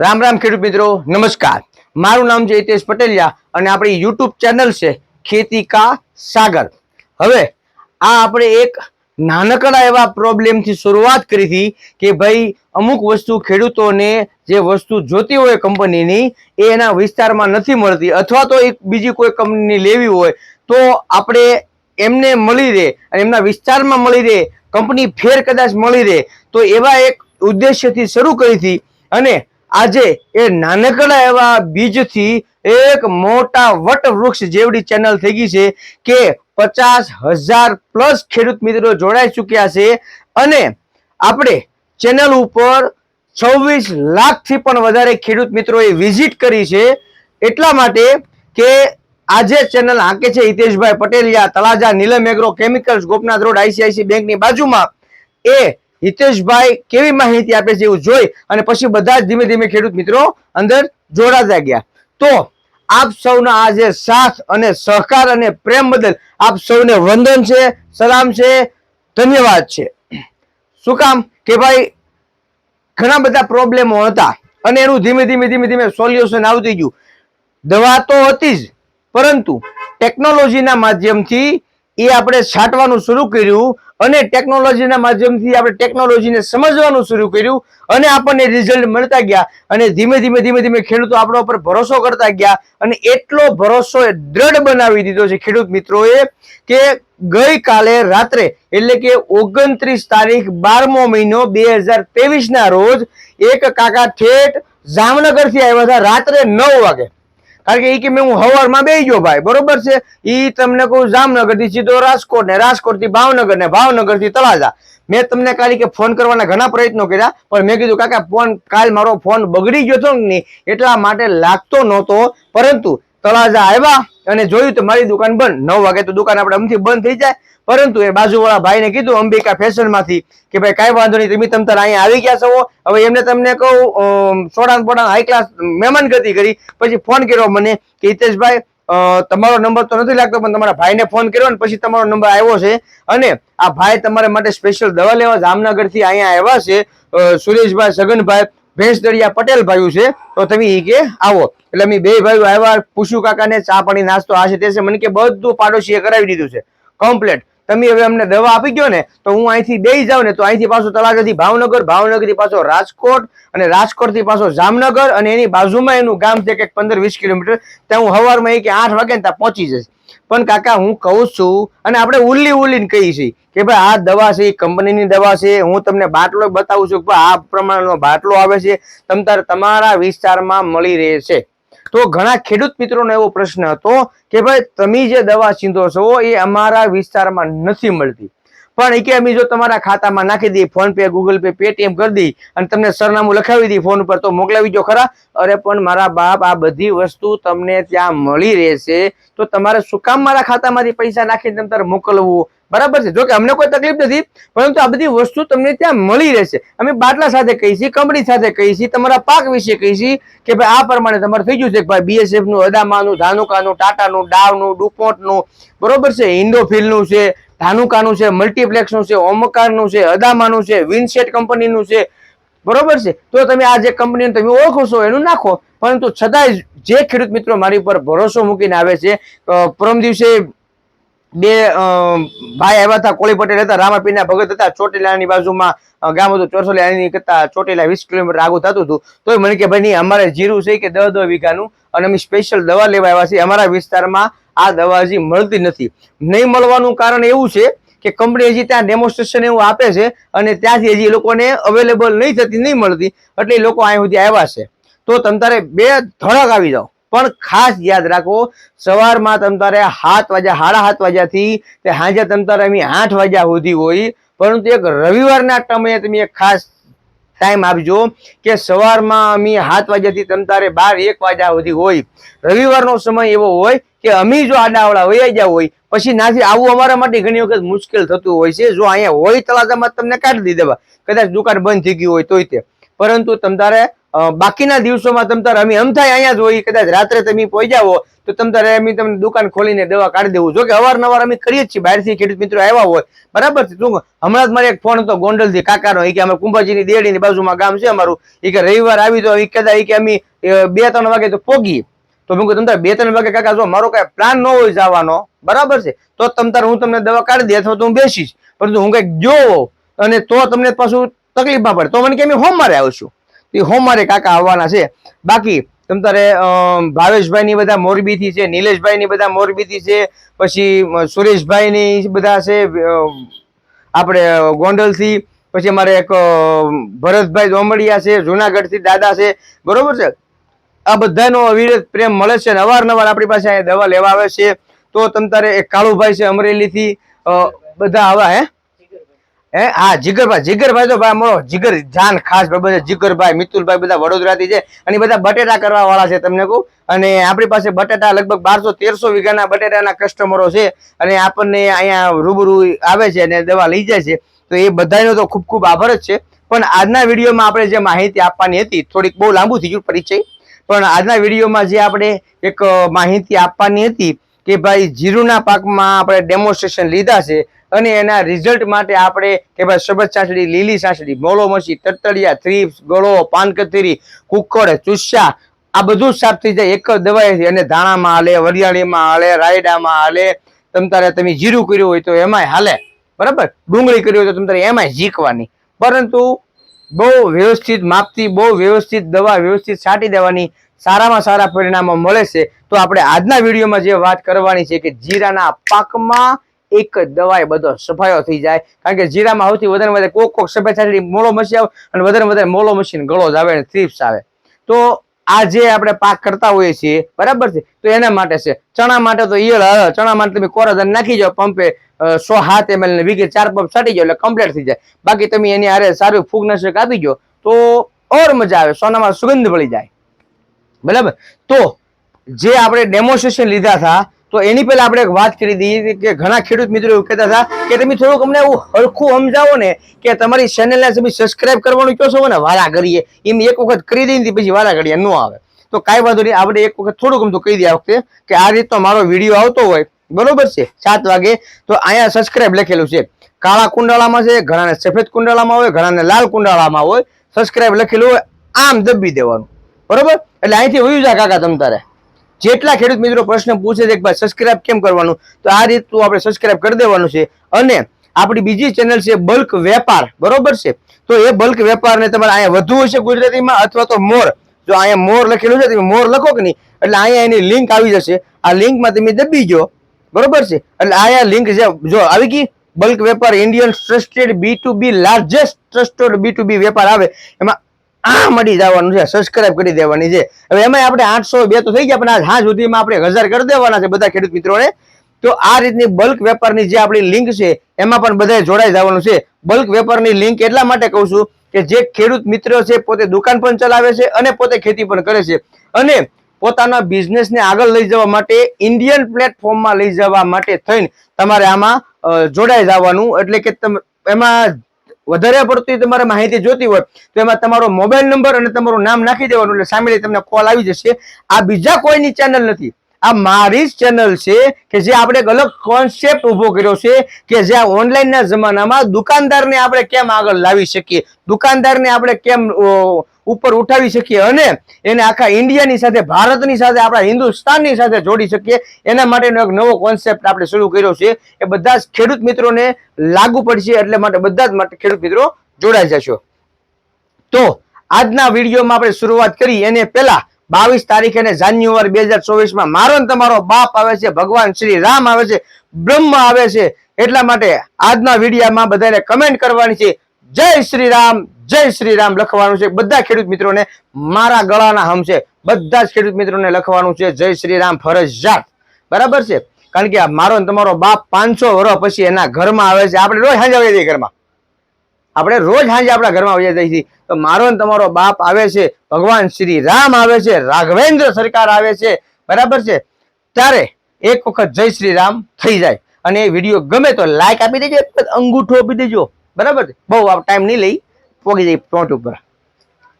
રામ રામ ખેડૂત મિત્રો, નમસ્કાર. મારું નામ છે હિતેશ પટેલિયા અને આપણી યુટ્યુબ ચેનલ છે ખેતી કા સાગર. હવે, આ આપણે એક નાનકડા એવા પ્રોબ્લેમથી શરૂઆત કરી હતી કે ભાઈ, અમુક વસ્તુ ખેડૂતોને જે વસ્તુ જોતી હોય કંપનીની, એ એના વિસ્તારમાં નથી મળતી. અથવા તો એક બીજી કોઈ કંપનીની લેવી હોય, તો આપણે એમને મળી રહે અને એમના વિસ્તારમાં મળી રહે, કંપની ફેર કદાચ મળી રહે. તો એવા એક ઉદ્દેશ્યથી શરૂ કરી હતી અને આજે એ નાનકડા એવા બીજથી એક મોટા વટ વૃક્ષ જેવડી ચેનલ થઈ ગઈ છે કે પચાસ હજાર પ્લસ ખેડૂત મિત્રો જોડાઈ ચૂક્યા છે અને આપણે ચેનલ ઉપર છવ્વીસ લાખથી પણ વધારે ખેડૂત મિત્રોએ વિઝિટ કરી છે. એટલા માટે કે આજે ચેનલ હાંકે છે Hiteshbhai Pateliya, Talaja, Nilam agro chemicals Gopnath road ICICI બેંકની બાજુમાં એ હિતેશભાઈ કેવી માહિતી આપે છે એવું જોઈ અને પછી બધા જ ધીમે ધીમે ખેડૂત મિત્રો અંદર જોડાતા ગયા. તો આપ સૌના આજે સાથ અને સહકાર અને પ્રેમ બદલ આપ સૌને વંદન છે, સલામ છે, ધન્યવાદ છે. શું કામ? કે ભાઈ ઘણા બધા પ્રોબ્લેમો હતા અને એનું ધીમે ધીમે ધીમે ધીમે સોલ્યુશન આવતી ગયું. દવા તો હતી જ, પરંતુ ટેકનોલોજીના માધ્યમથી એ આપણે છાંટવાનું શરૂ કર્યું અને ટેકનોલોજીના માધ્યમથી આપણે ટેકનોલોજીને સમજવાનું શરૂ કર્યું અને આપણને રિઝલ્ટ મળતા ગયા અને ધીમે ધીમે ધીમે ધીમે ખેડૂતો આપણા ઉપર ભરોસો કરતા ગયા અને એટલો ભરોસો દ્રઢ બનાવી દીધો છે ખેડૂત મિત્રોએ કે ગઈકાલે રાત્રે એટલે કે ઓગણત્રીસ તારીખ બારમો મહિનો બે હજાર ના રોજ એક કાકા ઠેઠ જામનગરથી આવ્યા હતા રાત્રે નવ વાગે. કારણ કે એ કે મેં હું હવારમાં બે ગયો ભાઈ, બરોબર છે? એ તમને કહું જામનગરથી સીધો રાજકોટ ને રાજકોટથી ભાવનગર ને ભાવનગરથી તળાજા. મેં તમને કાલે કે ફોન કરવાના ઘણા પ્રયત્નો કર્યા, પણ મેં કીધું, કાકા, ફોન, કાલ મારો ફોન બગડી ગયો હતો ને, એટલા માટે લાગતો નહોતો. પરંતુ તળાજા આવ્યા. અને જોયું તો મારી દુકાન બંધ. નવ વાગે તો દુકાન આપણે અમથી બંધ થઈ જાય. પરંતુ એ બાજુવાળા ભાઈને કીધું, અંબિકા ફેશનમાંથી. કે ભાઈ, કાંઈ વાંધો નહીં, તમે તમ તાર અહીંયા આવી ગયા છો. હવે એમને તમને કહું સોડાન પોડાન હાઈ ક્લાસ મહેમાન ગતિ કરી. પછી ફોન કર્યો મને કે, હિતેશભાઈ તમારો નંબર તો નથી લાગતો, પણ તમારા ભાઈને ફોન કર્યો ને પછી તમારો નંબર આવ્યો છે. અને આ ભાઈ તમારા માટે સ્પેશિયલ દવા લેવા જામનગરથી અહીંયા આવ્યા છે. સુરેશભાઈ, સગનભાઈ ભેંસદડિયા પટેલ ભાઈઓ છે, તો તમે એ કે આવો. એટલે અમે બે ભાઈઓ આવ્યા, પૂછ્યું કાકાને ચા પાણી, નાસ્તો, આ છે તે છે. મને કે બધું પાડોશીએ કરાવી દીધું છે. કમ્પ્લેટ તમે હવે અમને દવા આપી ગયો ને, તો હું અહીંથી દઈ જાઉં ને, તો અહીંથી પાછો તળાજાથી ભાવનગર, ભાવનગરથી પાછો રાજકોટ અને રાજકોટથી પાછો જામનગર અને એની બાજુમાં એનું ગામ છે કે પંદર વીસ કિલોમીટર, ત્યાં હું સવારમાં કે આઠ વાગે ત્યાં પહોંચી જઈશ. પણ કાકા, હું કહું છું, અને આપણે ઉલ્લી ઉલ્લીને કહીએ છીએ કે ભાઈ, આ દવા છે, એ કંપનીની દવા છે, હું તમને બાટલો બતાવું છું કે આ પ્રમાણનો બાટલો આવે છે, તમ તમારા વિસ્તારમાં મળી રહે છે. તો ઘણા ખેડૂત મિત્રોનો એવો પ્રશ્ન હતો કે ભાઈ, તમે જે દવા ચીંધો છો, એ અમારા વિસ્તારમાં નથી મળતી. પણ એ કે અમે જો તમારા ખાતામાં નાખી દઈએ phone pay Google Pay, Paytm કરી દઈ અને તમને સરનામું લખાવી દઈ ફોન ઉપર, તો મોકલાવી દો ખરા? અરે, પણ મારા બાપ આ બધી વસ્તુ તમને ત્યાં મળી રહેશે. તો તમારે શું કામ મારા ખાતામાંથી પૈસા નાખીને તમે મોકલવું? બરાબર છે. જો કે અમને કોઈ તકલીફ નથી, પરંતુ આ બધી વસ્તુ તમને ત્યાં મળી રહેશે. અમે બાટલા સાથે કહી છીએ કંપની સાથે કહી છીએ, તમારા પાક વિશે કહી છીએ કે ભાઈ આ પ્રમાણે તમારે થઈ ગયું છે કે ભાઈ બીએસએફનું અદામાનું, ધાનુકાનું, ટાટાનું, ડાવનું ડુપોટનું બરોબર છે? ઇન્ડોફિલનું છે, ધાનુકાનું છે, મલ્ટીપ્લેક્સનું છે, ઓમકારનું છે, અદામાનું છે વિનસેટ કંપનીનું છે, બરોબર છે? તો તમે આ જે કંપનીને તમે ઓળખો છો એનું નાખો. પરંતુ છતાંય જે ખેડૂત મિત્રો મારી ઉપર ભરોસો મૂકીને આવે છે પરમ દિવસે બે ભાઈ આવ્યા હતા, કોળી પટેલ હતા, રામાપીરના ભગત હતા, ચોટીલાની બાજુમાં ગામ હતું ચોરસોલી કરતા ચોટીલા વીસ કિલોમીટર આગળ થતું હતું. તો મને કે, ભાઈ અમારે જીરું છે કે દસ દહ વીઘાનું અને અમે સ્પેશિયલ દવા લેવા આવ્યા છીએ. અમારા વિસ્તારમાં આ દવા હજી મળતી નથી. નહીં મળવાનું કારણ એવું છે કે કંપની હજી ત્યાં ડેમોન્સ્ટ્રેશન એવું આપે છે અને ત્યાંથી હજી એ લોકોને અવેલેબલ નહીં થતી, નહીં મળતી, એટલે એ લોકો અહીં સુધી આવ્યા છે. તો તમ તારે બે ધડક આવી જાઓ. પણ ખાસ યાદ રાખો સવારમાં તમ તારે સાત વાગ્યા સાડા સાત વાગ્યાથી તે સાંજે તમ તારે અમે આઠ વાગ્યા સુધી હોય પરંતુ એક રવિવારના સમયે તમે એક ખાસ ટાઈમ આપજો કે સવારમાં અમે સાત વાગ્યાથી તમ તારે બાર એક વાગ્યા સુધી હોય. રવિવારનો સમય એવો હોય કે અમે જો આડાવડા હોય ગયા હોય પછી નાથી આવું અમારા માટે ઘણી વખત મુશ્કેલ થતું હોય છે. જો અહીંયા હોય તળાજામાં તમને કાઢી દીધા. કદાચ દુકાન બંધ થઈ ગઈ હોય તોય તે. પરંતુ તમ તારે અ, બાકીના દિવસોમાં તમ તારે અમે એમ થાય અહીંયા જ હોય, કદાચ રાત્રે તમે પહોંચ્યા હો તો તમ તારે અમે તમને દુકાન ખોલીને દવા કાઢી દેવું. જો કે અવારનવાર અમે કરીએ જ છીએ, બહારથી ખેડૂત મિત્રો આવ્યા હોય, બરાબર છે? શું હમણાં જ મારે એક ફોન હતો, ગોંડલથી કાકાનો એ કે અમે કુંભાજીની દેડીની બાજુમાં ગામ છે અમારું. એ કે રવિવાર આવી તો એ કદાચ કે અમે બે ત્રણ વાગે તો પોગીએ તો મેં કહું તમે બે ત્રણ વાગે કાકા, જો મારો કઈ પ્લાન ન હોય જવાનો, બરાબર છે? તો તમ તારે હું તમને દવા કાઢી દે, અથવા તો હું બેસીશ. પરંતુ હું કંઈક ગયો અને તો તમને પાછું તકલીફમાં પડે. તો મને કે અમે હોમ મારે આવશું. તો હોમવારે કાકા આવવાના છે. બાકી તમ તારે ભાવેશભાઈની બધા મોરબીથી છે, નિલેશભાઈની બધા મોરબીથી છે, પછી સુરેશભાઈની બધા છે આપણે ગોંડલથી, પછી અમારે એક ભરતભાઈ દોમડિયા છે, જુનાગઢથી દાદા છે. બરોબર છે? આ બધાનો અવિરત પ્રેમ મળે છે અને અવારનવાર આપણી પાસે અહીંયા દવા લેવા આવે છે. તો તમ તારે એક કાળુભાઈ છે અમરેલીથી બધા આવા, હે? હે? હા, જીગરભાઈ જીગરભાઈ તો ભાઈ અમારો જીગર જાન ખાસ ભાઈ જીગરભાઈ, મિતુલભાઈ બધા વડોદરાથી છે અને બધા બટેટા કરવા વાળા છે તમને કહું. અને આપણી પાસે બટેટા લગભગ બારસો તેરસો વીઘાના બટેટાના કસ્ટમરો છે અને આપણને અહીંયા રૂબરૂ આવે છે અને દવા લઈ જાય છે. તો એ બધાનો તો ખૂબ ખૂબ આભાર જ છે. પણ આજના વિડીયોમાં આપણે જે માહિતી આપવાની હતી, થોડીક બહુ લાંબુ થઈ ગયું પરિચય, પણ આજના વિડીયોમાં જે આપણે એક માહિતી આપવાની હતી કે ભાઈ જીરુના પાકમાં આપણે ડેમોન્સ્ટ્રેશન લીધા છે અને એના રિઝલ્ટ માટે આપણે કે ભાઈ સબજ સાસડી લીલી સાસડી મોલો મસી તતડિયા થ્રીપ્સ ગળો પાનકતરી કુકડ ચુસ્સા આ બધું સાફ થઈ જાય. એક જ દવાઈથી અને ધાણામાં હાલે, વરિયાળીમાં હાલે, રાયડામાં હાલે. તમ તારે તમે જીરું કર્યું હોય તો એમાંય હાલે. બરાબર? ડુંગળી કરી હોય તો તમ તારે એમાંય ઝીકવાની. પરંતુ બહુ વ્યવસ્થિત માપથી, બહુ વ્યવસ્થિત દવા, વ્યવસ્થિત છાંટી દેવાની સારામાં સારા પરિણામો મળે છે. તો આપણે આજના વિડીયોમાં જે વાત કરવાની છે કે જીરાના પાકમાં એક જ દવાએ બધો સફાયો થઈ જાય. કારણ કે જીરામાં સૌથી વધારે વધારે કોક કોક છાંટી મોલો મસી આવે અને વધારે વધારે મોલો મશીન ગળો જ આવે અને થ્રીપ્સ આવે. તો આ જે આપણે પાક કરતા હોઈએ છીએ, બરાબર છે? તો એના માટે છે. ચણા માટે તો ઈયળ ચણા માટે તમે કોરાધન નાખી જાઓ પંપે સો હાથ એમએલ ને વીઘે ચાર પંપ સાટી જાઓ એટલે કમ્પ્લીટ થઈ જાય. બાકી તમે એની આરે સારું ફૂગનાશક આપી દો તો ઓર મજા આવે, સોનામાં સુગંધ મળી જાય. બરાબર? તો જે આપણે ડેમોન્સ્ટ્રેશન લીધા હતા તો એની પહેલા આપણે વાત કરી દઈએ કે ઘણા ખેડૂત મિત્રો એવું કહેતા હતા કે તમે થોડુંક અમને એવું હરખું સમજાવો ને કે તમારી ચેનલને તમે સબસ્ક્રાઇબ કરવાનું કહો છો ને વારા કરીએ એમ એક વખત કરી દઈએ પછી વારા ઘડીએ ન આવે. તો કાંઈ વાંધો નહીં, આપણે એક વખત થોડુંક અમથું કહી દઈએ આ વખતે કે આ રીતનો મારો વીડિયો આવતો હોય. બરોબર છે? સાત વાગે. તો અહીંયા સબસ્ક્રાઇબ લખેલું છે. કાળા કુંડાળામાં છે, ઘણાને સફેદ કુંડાળામાં હોય, ઘણાને લાલ કુંડાળામાં હોય. સબસ્ક્રાઇબ લખેલું હોય, આમ દબી દેવાનું. બરોબર? એટલે અહીંથી વયું જા કાકા તમ તારે. જેટલા ખેડૂત મિત્રો પ્રશ્ન પૂછે છે કે ભાઈ સબસ્ક્રાઇબ કેમ કરવાનું? તો આ રીતનું આપણે સબસ્ક્રાઇબ કરી દેવાનું છે. અને આપણી બીજી ચેનલ છે બલ્ક વેપાર. બરોબર છે? તો એ બલ્ક વેપારને તમારે અહીંયા વધુ હશે ગુજરાતીમાં અથવા તો મોર? જો અહીંયા મોર લખેલું છે, તમે મોર લખો કે નહીં? એટલે અહીંયા એની લિંક આવી જશે. આ લિંકમાં તમે દબી જો બરોબર છે? એટલે અહીંયા લિંક છે. જો આવી ગઈ? બલ્ક વેપાર Indian trusted B to B, largest trusted B to B વેપાર આવે. એમાં આ મળી જવાનું છે સબસ્ક્રાઇબ કરી દેવાની છે. હવે એમાં આપણે આઠસો બે તો થઈ ગયા, પણ આજ હા સુધીમાં આપણે હજાર કરી દેવાના છે બધા ખેડૂત મિત્રોને. તો આ રીતની બલ્ક વેપારની જે આપણી લિંક છે, એમાં પણ બધાએ જોડાઈ જવાનું છે. બલ્ક વેપારની લિંક એટલા માટે કહું છું કે જે ખેડૂત મિત્રો છે, પોતે દુકાન પણ ચલાવે છે અને પોતે ખેતી પણ કરે છે. અને પોતાના બિઝનેસને આગળ લઈ જવા માટે ઇન્ડિયન પ્લેટફોર્મમાં લઈ જવા માટે થઈને તમારે આમાં જોડાઈ જવાનું. એટલે કે તમે, એમાં વધારે પડતી તમારે માહિતી જોતી હોય, તો એમાં તમારો મોબાઈલ નંબર અને તમારું નામ નાખી દેવાનું એટલે સામે તમને કોલ આવી જશે. આ બીજા કોઈની ચેનલ નથી. આ મારી જ ચેનલ છે કે જે આપણે એક અલગ કોન્સેપ્ટ ઊભો કર્યો છે કે જે આ ઓનલાઈનના જમાનામાં દુકાનદારને આપણે કેમ આગળ લાવી શકીએ? દુકાનદારને આપણે કેમ ઉપર ઉઠાવી શકીએ અને એને આખા ઇન્ડિયાની સાથે, ભારતની સાથે, આપણા હિન્દુસ્તાનની સાથે જોડી શકીએ. એના માટેનો એક નવો કોન્સેપ્ટ આપણે શરૂ કર્યો છે. એ બધા જ ખેડૂત મિત્રોને લાગુ પડશે, એટલે માટે બધા જ માટે ખેડૂત મિત્રો જોડાઈ જશો. તો આજના વિડીયોમાં આપણે શરૂઆત કરી. એને પહેલા બાવીસ તારીખે અને જાન્યુઆરી બે હજાર ચોવીસમાં મારો ને તમારો બાપ આવે છે, ભગવાન શ્રી રામ આવે છે, બ્રહ્મ આવે છે. એટલા માટે આજના વિડીયામાં બધાને કમેન્ટ કરવાની છે. જય શ્રી રામ. જય શ્રી રામ લખવાનું છે. બધા ખેડૂત મિત્રોને મારા ગળાના હમ છે. બધા જ ખેડૂત મિત્રોને લખવાનું છે જય શ્રી રામ ફરજિયાત. બરાબર છે? કારણ કે મારો તમારો બાપ પાંચસો વર્ષ પછી એના ઘરમાં આવે છે. આપણે રોજ સાંજે આવી છીએ ઘરમાં. આપણે રોજ સાંજે આપણા ઘરમાં આવી જઈએ છીએ. તો મારો ને તમારો બાપ આવે છે. ભગવાન શ્રી રામ આવે છે. રાઘવેન્દ્ર સરકાર આવે છે. બરાબર છે? ત્યારે એક વખત જય શ્રી રામ થઈ જાય. અને એ વીડિયો ગમે તો લાઈક આપી દેજો. અંગૂઠો આપી દેજો. બરાબર બહુ ટાઈમ નહીં લઈ. પોગી જાય પોઈન્ટ ઉપર.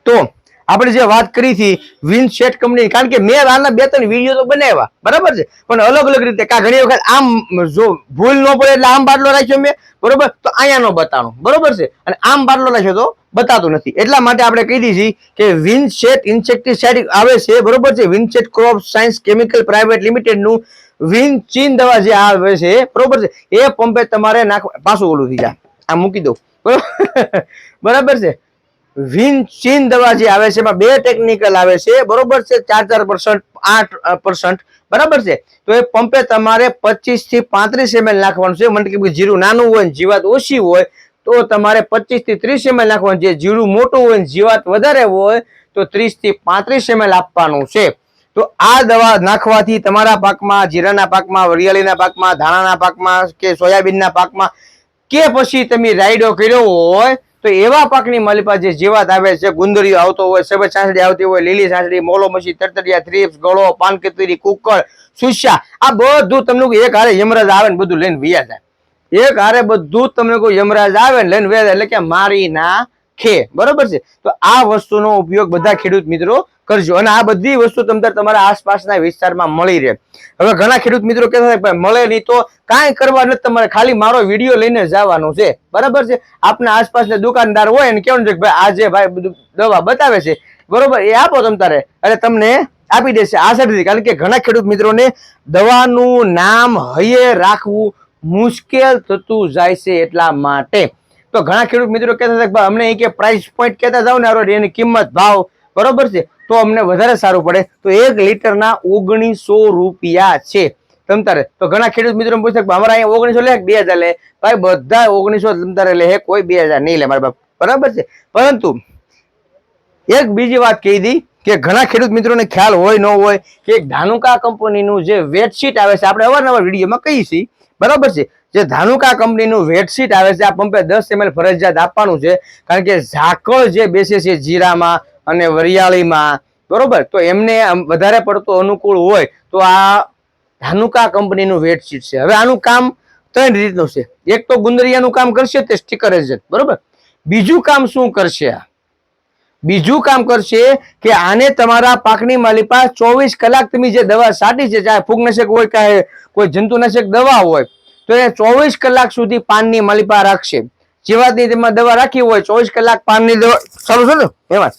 તો આપણે જે વાત કરી હતી વિનસેટ કંપની કારણ કે મેં આના બે ત્રણ વીડિયો તો બનાવ્યા, બરાબર છે? પણ અલગ અલગ રીતે, કા ઘણી વખત આમ જો ભૂલ ન પડે એટલે આમ બાટલો રાખ્યો મેં, બરોબર? તો અહીંયા નો બતાણો, બરોબર છે? અને આમ બાટલો રાખ્યો તો બતાતું નથી. એટલા માટે આપણે કહી દીધી કે વિનસેટ ઇન્સેક્ટિસાઇડ આવે છે, બરોબર છે? વિનસેટ ક્રોપ સાયન્સ કેમિકલ પ્રાઇવેટ લિમિટેડનું વિન ચીન દવા જે આવે છે, બરોબર છે? એ પંપે તમારે નાખ પાછું ઓલું થઈ જાય. આ મૂકી દઉં. બરાબર? છે? વિન ચીન દવા જે આવે છે, એમાં બે ટેકનિકલ આવે છે. બરોબર છે? ચાર ચાર પર્સન્ટ આઠ પર્સન્ટ બરાબર છે? તો એ પંપે તમારે પચીસથી પાંત્રીસ એમએલ નાખવાનું છે. મને કે જીરું નાનું હોય ને જીવાત ઓછી હોય, તો તમારે પચીસથી ત્રીસ એમએલ નાખવાનું. છે જીરું મોટું હોય જીવાત વધારે હોય, તો ત્રીસથી પાંત્રીસ એમએલ આપવાનું છે. તો આ દવા નાખવાથી તમારા પાકમાં, જીરાના પાકમાં, વરિયાળીના પાકમાં, ધાણાના પાકમાં કે સોયાબીનના પાકમાં કે પછી તમે રાયડો કર્યો હોય, તો એવા પાકની માલિપા જે જીવાત આવે છે, ગુંદરીઓ આવતો હોય સફેદ સાંસળી આવતી હોય, લીલી સાંસળી, મોલો મછી તરતરિયા થ્રીપ્સ ગળો પાનકેતરી કુકર, સુસ્યા, આ બધું તમને એક હારે યમરાજ આવે ને બધું લઈને વિયા જાય. એક હારે બધું તમને કોઈ યમરાજ આવે ને લઈને વ્યા એટલે કે મારી ના ખે. બરોબર છે? તો આ વસ્તુનો ઉપયોગ બધા ખેડૂત મિત્રો કરજો. અને આ બધી વસ્તુ તમને તમારા આસપાસના વિસ્તારમાં મળી રહે. હવે ઘણા ખેડૂત મિત્રો કહેતા હોય, ભાઈ મળે નહીં તો કાંઈ કરવા નથી તમારે. ખાલી મારો વીડિયો લઈને જવાનું છે. બરાબર છે? આપના આસપાસના દુકાનદાર હોય ને કેવું છે ભાઈ આજે ભાઈ બધું દવા બતાવે છે. બરોબર? એ આપો તમ તારે. એટલે તમને આપી દેશે આસાથી કારણ કે ઘણા ખેડૂત મિત્રોને દવાનું નામ હૈયે રાખવું મુશ્કેલ થતું જાય છે એટલા માટે. તો ઘણા ખેડૂત મિત્રો કહેતા હતા કે ભાઈ અમને એ કે પ્રાઇસ પોઈન્ટ કહેતા જાવ ને એની કિંમત ભાવ. બરોબર છે? તો અમને વધારે સારું પડે. તો એક લીટરના ઓગણીસો રૂપિયા છે. તમતારે તો ઘણા ખેડૂત મિત્રો પૂછે કે અમારા અહીંયા ઓગણીસો લે બે હજાર લે? ભાઈ, બધા ઓગણીસો તમતારે લે. કોઈ બે હજાર નહીં લે, મારા બાપ. બરાબર છે? પરંતુ એક બીજી વાત કહી દી કે ઘણા ખેડૂત મિત્રોને ખ્યાલ હોય, ન હોય કે ધાનુકા કંપનીનું જે વેટશીટ આવે છે, આપણે અવારનવાર વિડીયોમાં કહીએ છીએ. બરાબર છે? જે ધાનુકા કંપનીનું વેટશીટ આવે છે, આ પંપે દસ એમએલ ફરજિયાત આપવાનું છે. કારણ કે ઝાકળ જે બેસે છે જીરામાં અને વરિયાળીમાં, બરોબર? તો એમને વધારે પડતો અનુકૂળ હોય તો આ ધાનુકા કંપનીનું વેટશીટ છે. હવે આનું કામ ત્રણ રીતનું છે. એક તો ગુંદરિયાનું કામ કરશે તે સ્ટીકર એજન્ટ બરોબર? બીજું કામ શું કરશે આ? બીજું કામ કરશે કે આને તમારા પાકની માલિપા ચોવીસ કલાક તમે જે દવા સાટી છે, ચાહે ફૂગનાશક હોય કે કોઈ જંતુનાશક દવા હોય, તો એ ચોવીસ કલાક સુધી પાનની માલિપા રાખશે. જીવાતની તેમાં દવા રાખી હોય, ચોવીસ કલાક પાનની દવા ચાલુ છે ને? એમાં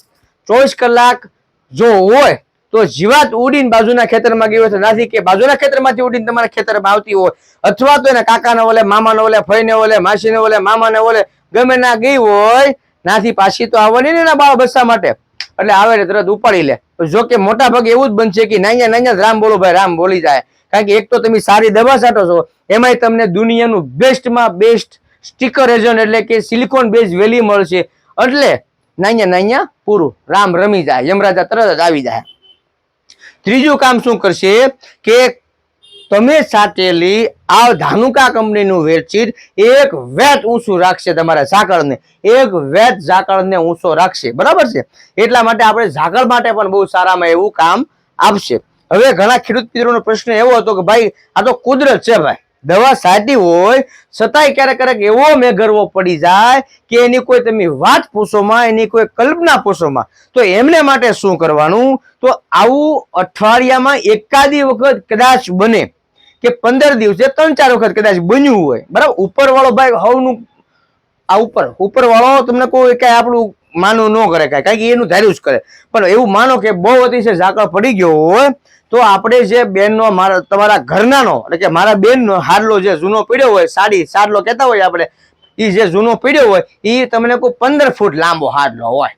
ચોવીસ કલાક જો હોય તો જીવાત ઉડીને બાજુના ખેતરમાં ગઈ હોય નાથી કે બાજુના ખેતરમાંથી ઉડીને તમારા ખેતરમાં આવતી હોય. અથવા તો એના કાકાને ઓલે મામાને ઓલે ફઈને ઓલે માસીને ઓલે મામાને ઓલે ગમે ના ગઈ હોય નાથી પાછી તો આવવાની ને એના બાળ બચ્ચા માટે. એટલે આવે ને તરત ઉપાડી લે. જો કે મોટા ભાગે એવું જ બનશે કે નાઅહીંયા નાઅહીંયા રામ બોલો ભાઈ, રામ બોલી જાય. કારણ કે એક તો તમે સારી દવા છાંટો છો, એમાંય તમને દુનિયાનું બેસ્ટમાં બેસ્ટ સ્ટીકર એજન્ટ એટલે કે સિલિકોન બેઝ વેલી મળશે. એટલે નાઅહીંયા નાયા પૂરું. રામ રમી જાય, યમરાજા તરત જ આવી જાય. ત્રીજું કામ શું કરશે કે તમે સાચેલી આ ધાનુકા કંપનીનું વેડશીટ એક વેત ઊંચું રાખશે તમારા ઝાકળને. એક વેત ઝાકળને ઊંચો રાખશે. બરાબર છે? એટલા માટે આપણે ઝાકળ માટે પણ બહુ સારામાં એવું કામ આપશે. હવે ઘણા ખેડૂત મિત્રોનો પ્રશ્ન એવો હતો કે ભાઈ, આ તો કુદરત છે ભાઈ. દવા સાચી હોય, છતાંય ક્યારેક ક્યારેક એવો મેઘરવો પડી જાય કે એની કોઈ તમે વાત પૂછોમાં એની કોઈ કલ્પના પૂછોમાં તો એમને માટે શું કરવાનું? તો આવું અઠવાડિયામાં એકાદી વખત કદાચ બને કે પંદર દિવસે ત્રણ ચાર વખત કદાચ બન્યું હોય. બરાબર? ઉપરવાળો ભાઈ હવનું, આ ઉપર, ઉપરવાળો તમને કોઈ કે આપણું માનવું ન કરે કાંઈ કારણ એનું ધાર્યું જ કરે. પણ એવું માનો કે બહુ અતિશય ઝાકળ પડી ગયો હોય, તો આપણે જે બેનનો મારા, તમારા ઘરનાનો, એટલે કે મારા બેનનો હારલો જે જૂનો પીડ્યો હોય, સાડી સાડલો કહેતા હોય આપણે એ જે જૂનો પીડ્યો હોય એ તમને કોઈ પંદર ફૂટ લાંબો હારલો હોય.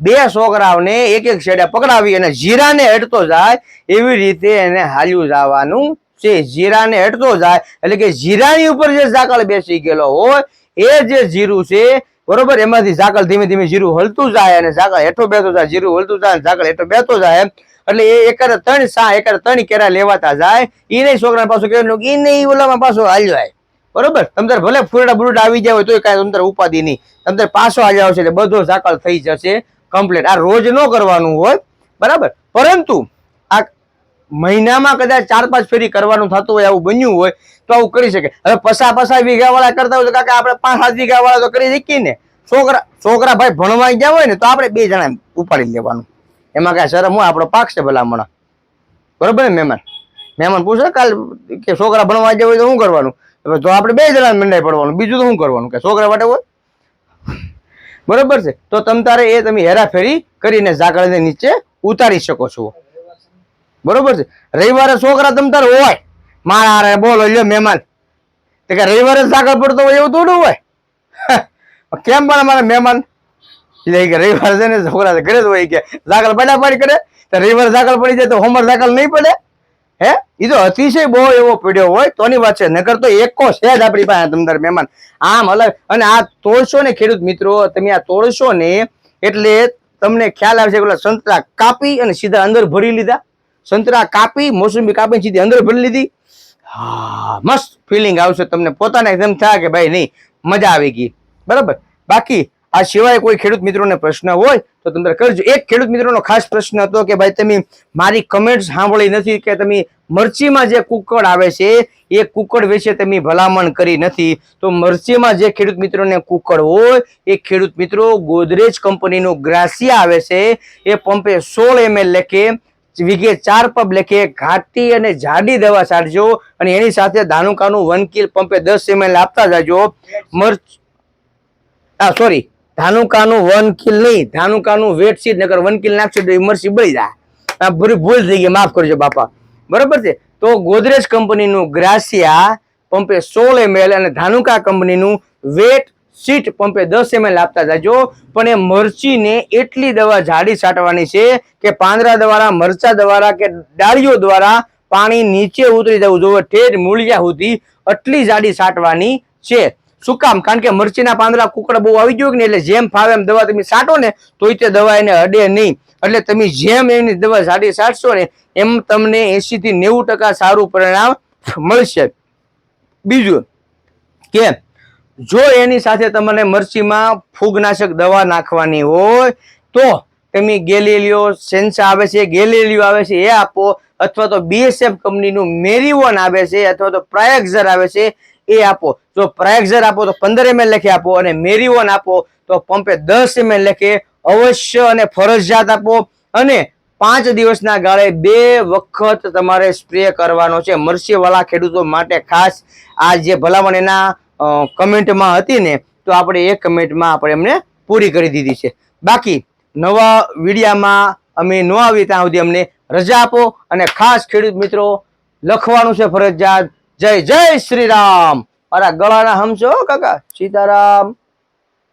બે છોકરાઓને એક એક છેડે પકડાવી અને જીરાને હેડતો જાય, એવી રીતે એને હાલ્યું જવાનું છે. જીરાને હેડતો જાય, એટલે કે જીરાની ઉપર જે ઝાકળ બેસી ગયેલો હોય, એ જે જીરું છે બરોબર? એમાંથી ઝાકળ ધીમે ધીમે જીરું હલતું જાય અને ઝાકળ હેઠો બેઠો જાય, જીરું હલતું જાય અને ઝાકળ હેઠો બેઠો જાય એટલે એ એકાદ ત્રણ સા, એકાદ ત્રણ કેરા લેવાતા જાય. એ નહીં છોકરા પાછું કહેવાનું એ નહીં ઓલામાં પાછો હાલ્યો જાય બરોબર? તમતાર ભલે ફૂરડા બુરડા આવી જાય હોય તો કાંઈ તમતાર ઉપાધિ નહીં. તમતાર પાછો હાલ્યા આવશે એટલે બધો ઝાકળ થઈ જશે કમ્પ્લીટ આ રોજ ન કરવાનું હોય. બરાબર? પરંતુ આ મહિનામાં કદાચ ચાર પાંચ ફેરી કરવાનું થતું હોય, આવું બન્યું હોય તો કરી શકે. હવે પસા પસા વીઘા વાળા કરતા હોય તો કાકા આપણે પાંચ સાત વીઘા વાળા તો કરી શકીએ ને. છોકરા છોકરા ભાઈ ભણવા ગયા હોય ને તો આપણે બે જણા ઉપાડી લેવાનું. એમાં કાંઈ શરમ હોય, આપણો પાક છે ભલામણા. બરોબર ને, મહેમાન? મહેમાન પૂછે, કાલ કે છોકરા ભણવા જાય હોય તો શું કરવાનું? તો આપણે બે જણા મંડાઈ પડવાનું, બીજું તો શું કરવાનું? કે છોકરા માટે હોય? બરોબર છે. તો તમ તારે એ તમે હેરાફેરી કરીને ઝાકળને નીચે ઉતારી શકો છો. બરોબર છે. રવિવારે છોકરા તમ તારે હોય મારા હારે બોલો, લ્યો મહેમાન. તે કે રવિવારે ઝાકળ પડતો હોય એવું થોડું હોય? કેમ પણ અમારા મહેમાન? એટલે કે રવિવાર છે ને છોકરા ઘરે જ હોય કે ઝાકળ પડ્યા પડી કરે, તો રવિવાર ઝાકળ પડી જાય તો હોમર ઝાકળ નહીં પડે? હે? એ તો અતિશય બહુ એવો પીડ્યો હોય, તોની વાત છે. નગર તો એકો છે જ આપણી પાસે તમદાર મહેમાન. આમ અલગ. અને આ તોડશો ને ખેડૂત મિત્રો, તમે આ તોડશો ને એટલે તમને ખ્યાલ આવશે પેલા સંતરા કાપી અને સીધા અંદર ભરી લીધા. સંતરા કાપી, મોસંબી કાપી સીધી અંદર ભરી લીધી. હા, મસ્ત ફિલિંગ આવશે તમને. પોતાને એકદમ થાય કે ભાઈ નહીં, મજા આવી ગઈ. બરાબર? બાકી, આ સિવાય કોઈ ખેડૂત મિત્રોને પ્રશ્ન હોય, તો તમે કરજો. એક ખેડૂત મિત્રોનો ખાસ પ્રશ્ન હતો કે ભાઈ, તમે મારી કમેન્ટ સાંભળી નથી કે તમે મરચીમાં જે કુકડ આવે છે, એ કુકડ વિશે તમે ભલામણ કરી નથી. તો મરચીમાં જે ખેડૂત મિત્રોને કુકડ હોય, એ ખેડૂત મિત્રો ગોદરેજ કંપનીનું ગ્રાસિયા આવે છે. એ પંપે સોળ એમએલ લેખે વીઘે ચાર પંપ લેખે ઘાટી અને જાડી દવા છાંટજો અને એની સાથે ધાનુકાનું વન કિલ પંપે દસ એમએલ આપતા જાજો. મરચ હા સોરી ધાનુકાનું વન કિલ નહીં, ધાનુકાનું વેટ સીટ નગર વન કિલ નાખશો તો એ બળી જાય. આ ભૂલ થઈ ગઈ, માફ કરજો બાપા. બરોબર છે? તો ગોદરેજ કંપનીનું ગ્રાસિયા પંપે સોળ એમએલ અને ધાનુકા કંપનીનું વેટ સીટ પંપે દસ એમએલ આપતા જાજો પણ એ મરચીને એટલી દવા જાડી છાંટવાની છે કે પાંદરા દ્વારા, મરચા દ્વારા કે ડાળીઓ દ્વારા પાણી નીચે ઉતરી જવું. જોવે ઠેઠ મૂળિયા સુધી આટલી જાડી છાંટવાની છે. શું કામ? કારણ કે મરચીના પાંદરા કુકડા બહુ આવી ગયું ને એટલે જેમ ફાવે એમ દવા તમે છાંટો ને, તોય તે દવા એને અડે નહીં. એટલે તમે જેમ એની દવા જાડી છાંટશો ને, એમ તમને એસી થી નેવું ટકા સારું પરિણામ મળશે. બીજું કે જો એની સાથે તમને મરચીમાં ફૂગનાશક દવા નાખવાની હોય, તો તમે ગેલેલિયો સેન્સા આવે છે, ગેલેલિયો આવે છે, એ આપો. અથવા તો બીએસએફ કંપનીનું મેરીવોન આવે છે, અથવા તો પ્રાયક્ઝર આવે છે, એ આપો. જો પ્રાયક્ઝર આપો, તો પંદર એમએલ લખી આપો અને મેરીવોન આપો, તો પંપે દસ એમએલ લખે. અવશ્ય અને ફરજિયાત આપો. અને પાંચ દિવસના ગાળે બે વખત તમારે સ્પ્રે કરવાનો છે. મરસીવાળા ખેડૂતો માટે ખાસ આ જે ભલામણ એના કમેન્ટમાં હતી ને, તો આપણે એ કમેન્ટમાં આપણે એમને પૂરી કરી દીધી છે. બાકી નવા વિડીયામાં અમે ન આવીએ ત્યાં સુધી અમને રજા આપો અને ખાસ ખેડૂત મિત્રો, લખવાનું છે ફરજિયાત. જય જય શ્રી રામ. મારા ગળાના હમશો કાકા. સીતારામ.